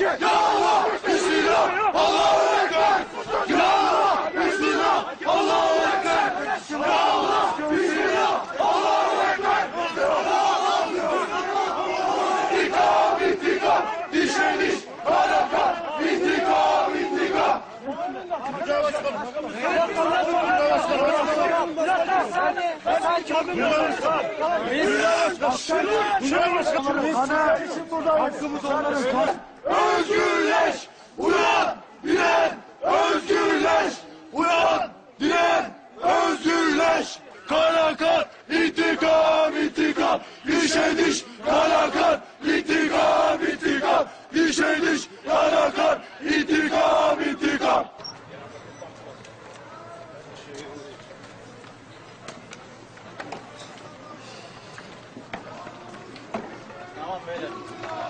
iki. Ya Allah, Bismillah, Allahu Ekber. Ya Allah, Bismillah, Allahu Ekber. Ya Allah, Bismillah, Allahu Ekber. İntikam, intikam, dişe diş, haraka, intikam, intikam. Özgürleş! Uyan! Diren! Özgürleş! Uyan! Diren! Özgürleş! Karakat! İntikam! İntikam! Dişe diş! Karakat! İntikam! İntikam! Dişe minutes.